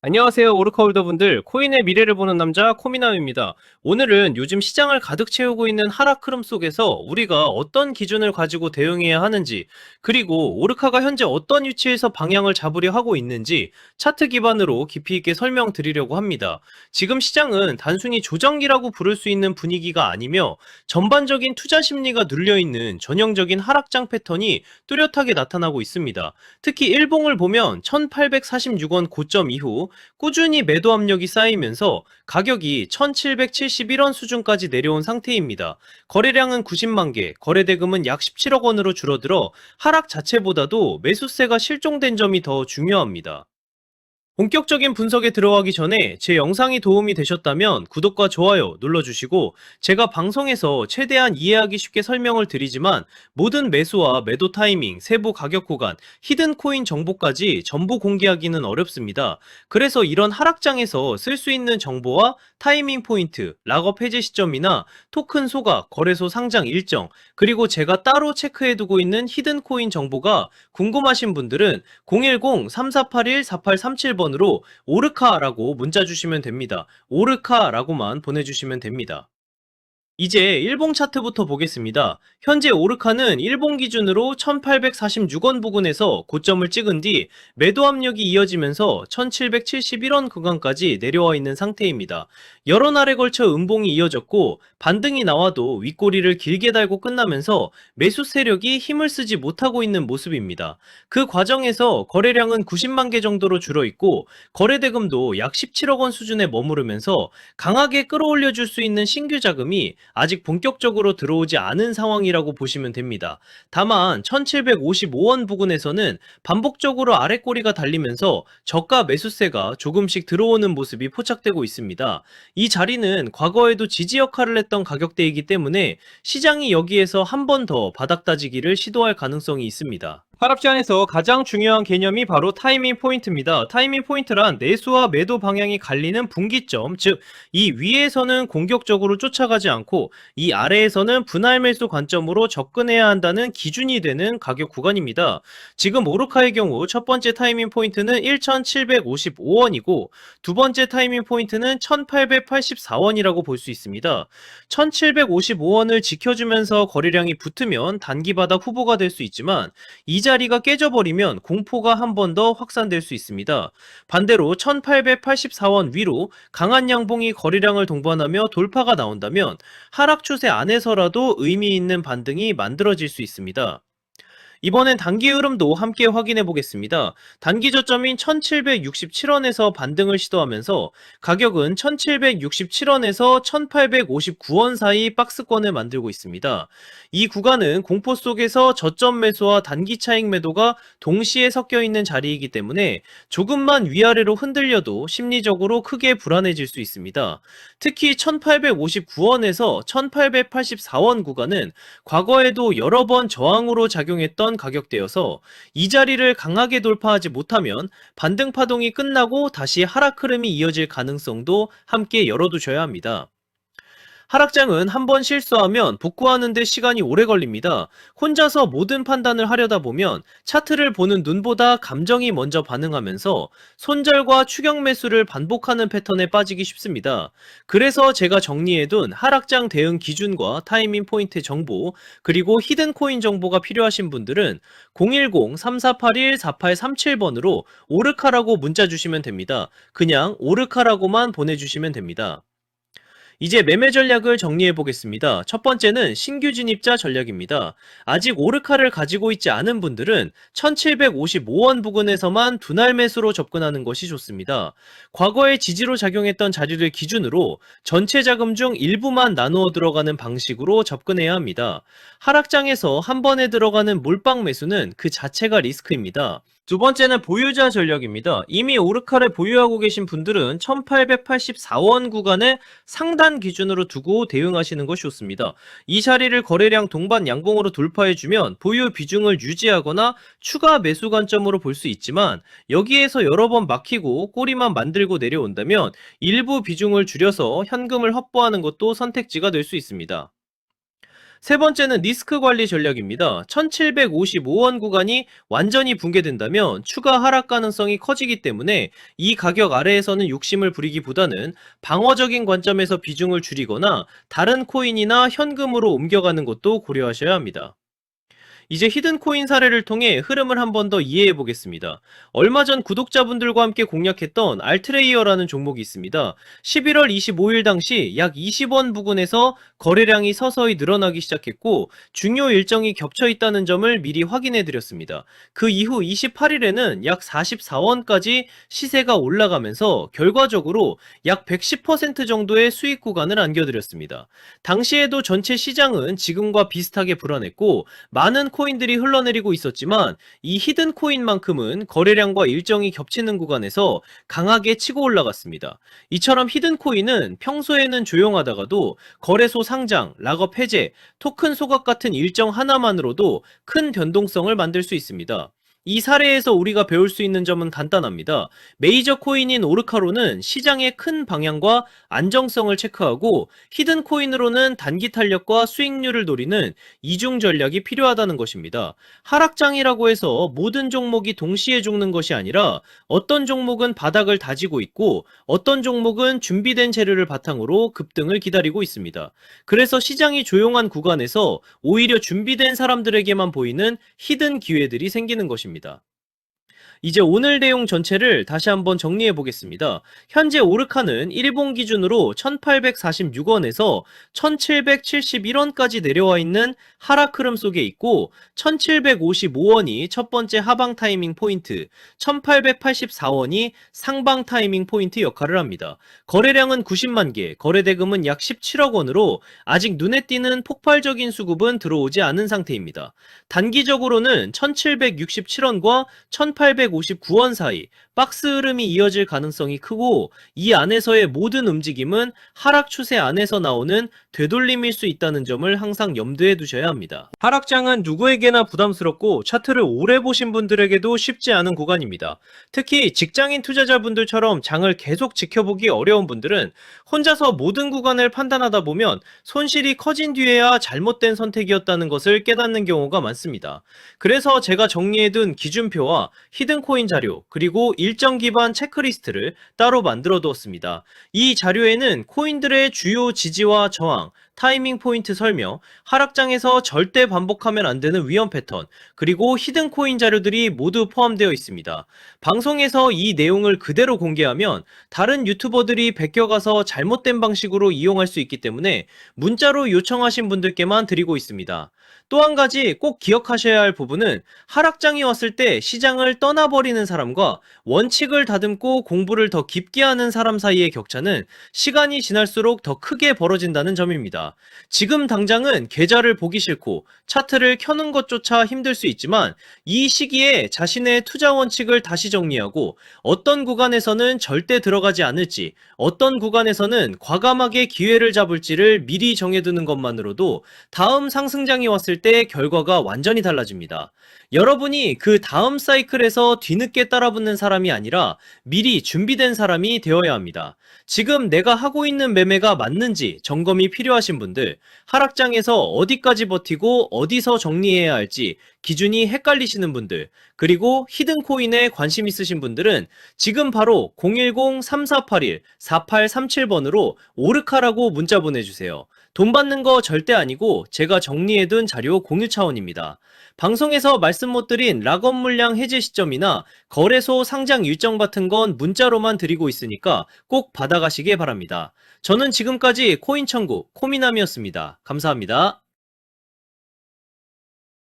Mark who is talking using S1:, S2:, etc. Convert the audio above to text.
S1: 안녕하세요, 오르카홀더 분들. 코인의 미래를 보는 남자, 코미남입니다. 오늘은 요즘 시장을 가득 채우고 있는 하락 흐름 속에서 우리가 어떤 기준을 가지고 대응해야 하는지, 그리고 오르카가 현재 어떤 위치에서 방향을 잡으려 하고 있는지 차트 기반으로 깊이 있게 설명드리려고 합니다. 지금 시장은 단순히 조정기라고 부를 수 있는 분위기가 아니며 전반적인 투자 심리가 눌려있는 전형적인 하락장 패턴이 뚜렷하게 나타나고 있습니다. 특히 일봉을 보면 1846원 고점 이후 꾸준히 매도 압력이 쌓이면서 가격이 1771원 수준까지 내려온 상태입니다. 거래량은 90만 개, 거래대금은 약 17억 원으로 줄어들어 하락 자체보다도 매수세가 실종된 점이 더 중요합니다. 본격적인 분석에 들어가기 전에 제 영상이 도움이 되셨다면 구독과 좋아요 눌러주시고 제가 방송에서 최대한 이해하기 쉽게 설명을 드리지만 모든 매수와 매도 타이밍, 세부 가격 구간, 히든 코인 정보까지 전부 공개하기는 어렵습니다. 그래서 이런 하락장에서 쓸 수 있는 정보와 타이밍 포인트, 락업 해제 시점이나 토큰 소각, 거래소 상장 일정, 그리고 제가 따로 체크해두고 있는 히든 코인 정보가 궁금하신 분들은 010-3481-4837번 으로 오르카라고 문자 주시면 됩니다. 오르카라고만 보내주시면 됩니다. 이제 일봉 차트부터 보겠습니다. 현재 오르카는 일봉 기준으로 1846원 부근에서 고점을 찍은 뒤 매도 압력이 이어지면서 1771원 구간까지 내려와 있는 상태입니다. 여러 날에 걸쳐 음봉이 이어졌고 반등이 나와도 윗꼬리를 길게 달고 끝나면서 매수 세력이 힘을 쓰지 못하고 있는 모습입니다. 그 과정에서 거래량은 90만 개 정도로 줄어 있고 거래대금도 약 17억 원 수준에 머무르면서 강하게 끌어올려 줄 수 있는 신규 자금이 아직 본격적으로 들어오지 않은 상황이라고 보시면 됩니다. 다만 1755원 부근에서는 반복적으로 아랫꼬리가 달리면서 저가 매수세가 조금씩 들어오는 모습이 포착되고 있습니다. 이 자리는 과거에도 지지 역할을 했던 가격대이기 때문에 시장이 여기에서 한 번 더 바닥 다지기를 시도할 가능성이 있습니다. 하락시안에서 가장 중요한 개념이 바로 타이밍 포인트입니다. 타이밍 포인트란 내수와 매도 방향이 갈리는 분기점, 즉 이 위에서는 공격적으로 쫓아가지 않고 이 아래에서는 분할 매수 관점으로 접근해야 한다는 기준이 되는 가격 구간입니다. 지금 오르카의 경우 첫 번째 타이밍 포인트는 1755원이고 두 번째 타이밍 포인트는 1884원이라고 볼 수 있습니다. 1755원을 지켜주면서 거래량이 붙으면 단기 바닥 후보가 될 수 있지만 이 자리가 깨져버리면 공포가 한 번 더 확산될 수 있습니다. 반대로 1884원 위로 강한 양봉이 거래량을 동반하며 돌파가 나온다면 하락 추세 안에서라도 의미 있는 반등이 만들어질 수 있습니다. 이번엔 단기 흐름도 함께 확인해 보겠습니다. 단기 저점인 1767원에서 반등을 시도하면서 가격은 1767원에서 1859원 사이 박스권을 만들고 있습니다. 이 구간은 공포 속에서 저점 매수와 단기 차익 매도가 동시에 섞여 있는 자리이기 때문에 조금만 위아래로 흔들려도 심리적으로 크게 불안해질 수 있습니다. 특히 1859원에서 1884원 구간은 과거에도 여러 번 저항으로 작용했던 가격대여서 이 자리를 강하게 돌파하지 못하면 반등 파동이 끝나고 다시 하락 흐름이 이어질 가능성도 함께 열어두셔야 합니다. 하락장은 한 번 실수하면 복구하는데 시간이 오래 걸립니다. 혼자서 모든 판단을 하려다 보면 차트를 보는 눈보다 감정이 먼저 반응하면서 손절과 추격 매수를 반복하는 패턴에 빠지기 쉽습니다. 그래서 제가 정리해둔 하락장 대응 기준과 타이밍 포인트 정보, 그리고 히든 코인 정보가 필요하신 분들은 010-3481-4837번으로 오르카라고 문자 주시면 됩니다. 그냥 오르카라고만 보내주시면 됩니다. 이제 매매 전략을 정리해 보겠습니다. 첫 번째는 신규 진입자 전략입니다. 아직 오르카를 가지고 있지 않은 분들은 1755원 부근에서만 분할 매수로 접근하는 것이 좋습니다. 과거에 지지로 작용했던 자리를 기준으로 전체 자금 중 일부만 나누어 들어가는 방식으로 접근해야 합니다. 하락장에서 한 번에 들어가는 몰빵 매수는 그 자체가 리스크입니다. 두 번째는 보유자 전략입니다. 이미 오르카를 보유하고 계신 분들은 1884원 구간을 상단 기준으로 두고 대응하시는 것이 좋습니다. 이 자리를 거래량 동반 양봉으로 돌파해주면 보유 비중을 유지하거나 추가 매수 관점으로 볼 수 있지만 여기에서 여러 번 막히고 꼬리만 만들고 내려온다면 일부 비중을 줄여서 현금을 확보하는 것도 선택지가 될 수 있습니다. 세 번째는 리스크 관리 전략입니다. 1755원 구간이 완전히 붕괴된다면 추가 하락 가능성이 커지기 때문에 이 가격 아래에서는 욕심을 부리기보다는 방어적인 관점에서 비중을 줄이거나 다른 코인이나 현금으로 옮겨가는 것도 고려하셔야 합니다. 이제 히든코인 사례를 통해 흐름을 한 번 더 이해해 보겠습니다. 얼마 전 구독자분들과 함께 공략했던 알트레이어라는 종목이 있습니다. 11월 25일 당시 약 20원 부근에서 거래량이 서서히 늘어나기 시작했고 중요 일정이 겹쳐 있다는 점을 미리 확인해 드렸습니다. 그 이후 28일에는 약 44원까지 시세가 올라가면서 결과적으로 약 110% 정도의 수익 구간을 안겨드렸습니다. 당시에도 전체 시장은 지금과 비슷하게 불안했고 많은 코인들이 흘러내리고 있었지만 이 히든 코인만큼은 거래량과 일정이 겹치는 구간에서 강하게 치고 올라갔습니다. 이처럼 히든 코인은 평소에는 조용하다가도 거래소 상장, 락업 해제, 토큰 소각 같은 일정 하나만으로도 큰 변동성을 만들 수 있습니다. 이 사례에서 우리가 배울 수 있는 점은 간단합니다. 메이저 코인인 오르카로는 시장의 큰 방향과 안정성을 체크하고 히든 코인으로는 단기 탄력과 수익률을 노리는 이중 전략이 필요하다는 것입니다. 하락장이라고 해서 모든 종목이 동시에 죽는 것이 아니라 어떤 종목은 바닥을 다지고 있고 어떤 종목은 준비된 재료를 바탕으로 급등을 기다리고 있습니다. 그래서 시장이 조용한 구간에서 오히려 준비된 사람들에게만 보이는 히든 기회들이 생기는 것입니다. 있습니다. 이제 오늘 내용 전체를 다시 한번 정리해 보겠습니다. 현재 오르카는 일본 기준으로 1846원에서 1771원까지 내려와 있는 하락 흐름 속에 있고 1755원이 첫 번째 하방 타이밍 포인트, 1884원이 상방 타이밍 포인트 역할을 합니다. 거래량은 90만 개, 거래 대금은 약 17억 원으로 아직 눈에 띄는 폭발적인 수급은 들어오지 않은 상태입니다. 단기적으로는 1767원과 1859원 사이 박스 흐름이 이어질 가능성이 크고 이 안에서의 모든 움직임은 하락 추세 안에서 나오는 되돌림일 수 있다는 점을 항상 염두에 두셔야 합니다. 하락장은 누구에게나 부담스럽고 차트를 오래 보신 분들에게도 쉽지 않은 구간입니다. 특히 직장인 투자자분들처럼 장을 계속 지켜보기 어려운 분들은 혼자서 모든 구간을 판단하다 보면 손실이 커진 뒤에야 잘못된 선택이었다는 것을 깨닫는 경우가 많습니다. 그래서 제가 정리해둔 기준표와 히든 코인 자료 그리고 일정 기반 체크리스트를 따로 만들어 두었습니다. 이 자료에는 코인들의 주요 지지와 저항, 타이밍 포인트 설명, 하락장에서 절대 반복하면 안 되는 위험 패턴, 그리고 히든 코인 자료들이 모두 포함되어 있습니다. 방송에서 이 내용을 그대로 공개하면 다른 유튜버들이 베껴가서 잘못된 방식으로 이용할 수 있기 때문에 문자로 요청하신 분들께만 드리고 있습니다. 또 한 가지 꼭 기억하셔야 할 부분은 하락장이 왔을 때 시장을 떠나버리는 사람과 원칙을 다듬고 공부를 더 깊게 하는 사람 사이의 격차는 시간이 지날수록 더 크게 벌어진다는 점입니다. 지금 당장은 계좌를 보기 싫고 차트를 켜는 것조차 힘들 수 있지만 이 시기에 자신의 투자 원칙을 다시 정리하고 어떤 구간에서는 절대 들어가지 않을지 어떤 구간에서는 과감하게 기회를 잡을지를 미리 정해두는 것만으로도 다음 상승장이 왔을 때 결과가 완전히 달라집니다. 여러분이 그 다음 사이클에서 뒤늦게 따라붙는 사람이 아니라 미리 준비된 사람이 되어야 합니다. 지금 내가 하고 있는 매매가 맞는지 점검이 필요하신 분들, 하락장에서 어디까지 버티고 어디서 정리해야 할지 기준이 헷갈리시는 분들, 그리고 히든 코인에 관심 있으신 분들은 지금 바로 010-3481-4837번으로 오르카라고 문자 보내주세요. 돈 받는 거 절대 아니고 제가 정리해둔 자료 공유 차원입니다. 방송에서 말씀 못 드린 락업 물량 해제 시점이나 거래소 상장 일정 같은 건 문자로만 드리고 있으니까 꼭 받아가시길 바랍니다. 저는 지금까지 코인 천국 코미남이었습니다. 감사합니다.